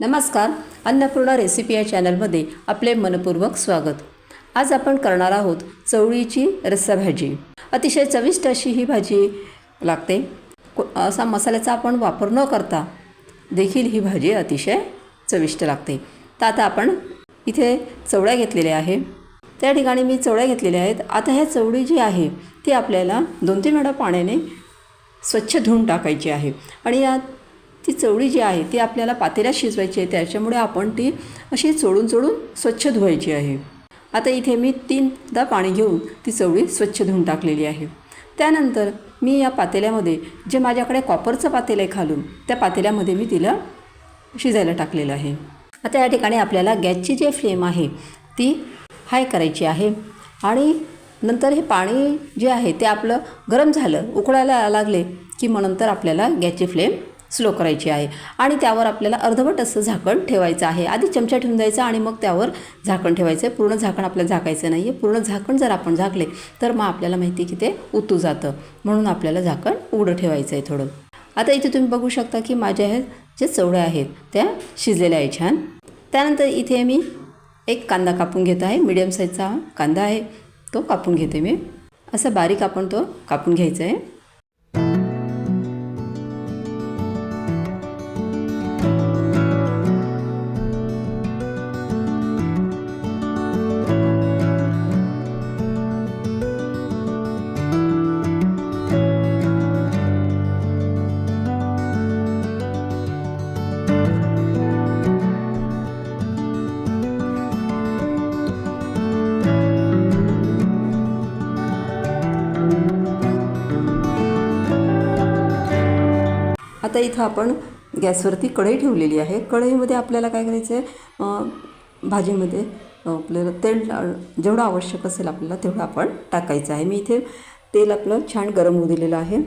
नमस्कार अन्नपूर्णा रेसिपी या चॅनलमध्ये आपले मनपूर्वक स्वागत. आज आपण करणार आहोत चवळीची रस्सा भाजी अतिशय चविष्ट अशी ही भाजी लागते. को- असा मसाल्याचा आपण वापर न करता देखील ही भाजी अतिशय चविष्ट लागते. तर आता आपण इथे चवळ्या घेतलेल्या आहे. त्या ठिकाणी मी चवळ्या घेतलेल्या आहेत. आता ह्या चवळी जी आहे ती आपल्याला दोन तीन वेळा पाण्याने स्वच्छ धुवून टाकायची आहे. आणि या ती चवळी जी आहे ती आपल्याला पातेल्यात शिजवायची आहे. त्याच्यामुळे आपण ती अशी चोळून चोळून स्वच्छ धुवायची आहे. आता इथे मी तीनदा पाणी घेऊन ती चवळी स्वच्छ धुवून टाकलेली आहे. त्यानंतर मी या पातेल्यामध्ये जे माझ्याकडे कॉपरचं पातेलं आहे खालून त्या पातेल्यामध्ये मी तिला शिजायला टाकलेलं आहे. आता या ठिकाणी आपल्याला गॅसची जी फ्लेम आहे ती हाय करायची आहे. आणि नंतर हे पाणी जे आहे ते आपलं गरम झालं उकळायला लागले की मग नंतर आपल्याला गॅसची फ्लेम स्लो करायची आहे. आणि त्यावर आपल्याला अर्धवट असं झाकण ठेवायचं आहे. आधी चमचा ठेवून द्यायचा आणि मग त्यावर झाकण ठेवायचं आहे. पूर्ण झाकण आपल्याला झाकायचं नाही आहे पूर्ण झाकण जर आपण झाकले तर मग आपल्याला माहिती आहे की ते उतू जातं. म्हणून आपल्याला झाकण उघडं ठेवायचं आहे थोडं. आता इथे तुम्ही बघू शकता की माझ्या ह्या जे चवड्या आहेत त्या शिजलेल्या आहे छान. त्यानंतर इथे मी एक कांदा कापून घेत आहे. मीडियम साईजचा कांदा आहे. तो कापून घेते मी. असं बारीक आपण तो कापून घ्यायचा आहे. आता इथं आपण गॅसवरती कढई ठेवलेली आहे. कढईमध्ये आपल्याला काय करायचं आहे भाजीमध्ये आपल्याला तेल जेवढं आवश्यक असेल आपल्याला तेवढं आपण टाकायचं आहे. मी इथे तेल आपलं छान गरम होऊ दिलेलं आहे.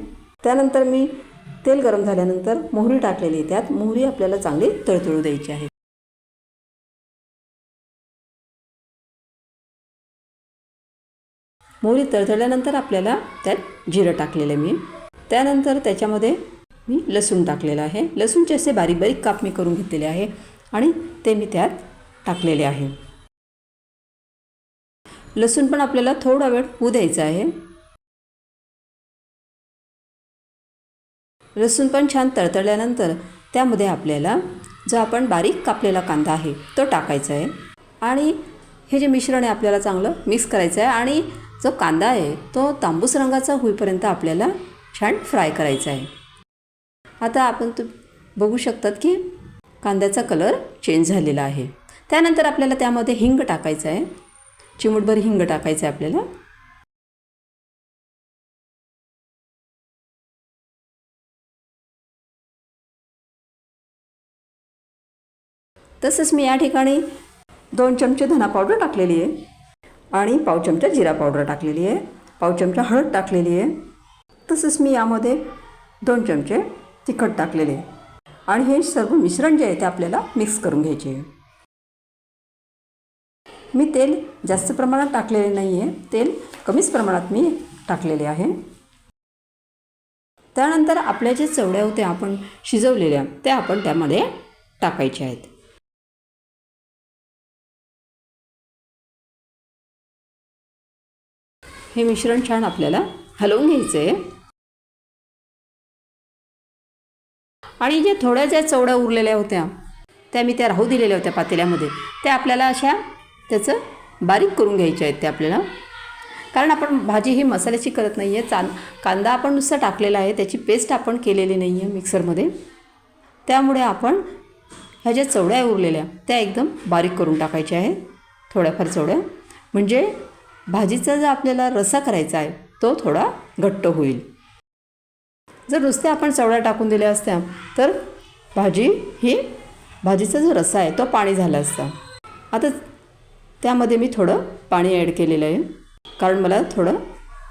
त्यानंतर मी तेल गरम झाल्यानंतर मोहरी टाकलेली आहे त्यात. मोहरी आपल्याला चांगली तळतळू द्यायची आहे. मोहरी तळतळल्यानंतर आपल्याला त्यात जिरं टाकलेलं आहे मी. त्यानंतर त्याच्यामध्ये मी लसूण टाकलेलं आहे. लसूणचे असे बारीक बारीक काप मी करून घेतलेले आहे आणि ते मी त्यात टाकलेले आहे. लसूण पण आपल्याला थोडा वेळ होऊ द्यायचा आहे. लसूण पण छान तळतळल्यानंतर त्यामध्ये आपल्याला जो आपण बारीक कापलेला कांदा आहे तो टाकायचा आहे. आणि हे जे मिश्रण आहे आपल्याला चांगलं मिक्स करायचं आहे आणि जो कांदा आहे तो तांबूस रंगाचा होईपर्यंत आपल्याला छान फ्राय करायचा आहे. आता आपण तू बघू शकतात की कांद्याचा कलर चेंज झालेला आहे. त्यानंतर आपल्याला त्यामध्ये हिंग टाकायचं आहे. चिमूटभर हिंग टाकायचं आहे आपल्याला. तसंच मी या ठिकाणी दोन चमचे धना पावडर टाकलेली आहे आणि पाव चमचा जिरा पावडर टाकलेली आहे. पाव चमचा हळद टाकलेली आहे. तसंच मी यामध्ये दोन चमचे तिखट टाकलेले. आणि हे सर्व मिश्रण जे आहे ते आपल्याला मिक्स करून घ्यायचे मी तेल जास्त प्रमाणात टाकलेले नाही आहे तेल कमीच प्रमाणात मी टाकलेले आहे. त्यानंतर आपल्या ज्या चवड्या होत्या आपण शिजवलेल्या त्या आपण त्यामध्ये टाकायच्या आहेत. हे मिश्रण छान आपल्याला हलवून घ्यायचं आहे आणि जे थोड्या ज्या चवड्या उरलेल्या होत्या त्या मी त्या राहू दिलेल्या होत्या पातेल्यामध्ये. त्या आपल्याला अशा त्याचं बारीक करून घ्यायच्या आहेत त्या आपल्याला. कारण आपण भाजी ही मसाल्याची करत नाही आहे चांद कांदा आपण नुसता टाकलेला आहे. त्याची पेस्ट आपण केलेली नाही आहे मिक्सरमध्ये त्यामुळे आपण ह्या ज्या चवड्या उरलेल्या त्या एकदम बारीक करून टाकायच्या आहेत. थोड्याफार चवड्या. म्हणजे भाजीचा जो आपल्याला रसा करायचा आहे तो थोडा घट्ट होईल. जर नुसत्या आपण चवड्या टाकून दिल्या असत्या तर भाजी ही भाजीचा जो रसा आहे तो पाणी झाला असता. आता त्यामध्ये मी थोडं पाणी ॲड केलेलं आहे. कारण मला थोडं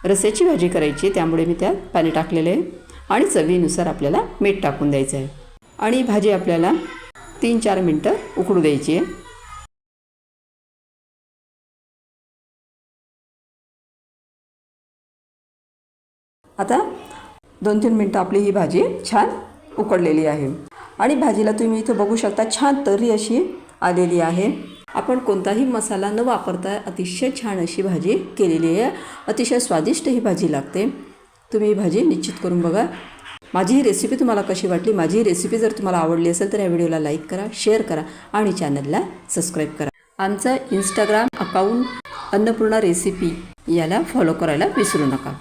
रस्याची भाजी करायची त्यामुळे मी त्यात पाणी टाकलेलं आहे. आणि चवीनुसार आपल्याला मीठ टाकून द्यायचं आहे. आणि भाजी आपल्याला तीन चार मिनटं उकडू द्यायची आहे. आता दोन तीन मिनटं आपली ही भाजी छान उकडलेली आहे. आणि भाजीला तुम्ही इथं बघू शकता छान तरी अशी आलेली आहे. आपण कोणताही मसाला न वापरता अतिशय छान अशी भाजी केलेली आहे. अतिशय स्वादिष्ट ही भाजी लागते. तुम्ही ही भाजी निश्चित करून बघा. माझी ही रेसिपी तुम्हाला कशी वाटली? माझी ही रेसिपी जर तुम्हाला आवडली असेल तर या व्हिडिओला लाईक करा शेअर करा आणि चॅनलला सबस्क्राईब करा. आमचं इंस्टाग्राम अकाउंट अन्नपूर्णा रेसिपी याला फॉलो करायला विसरू नका.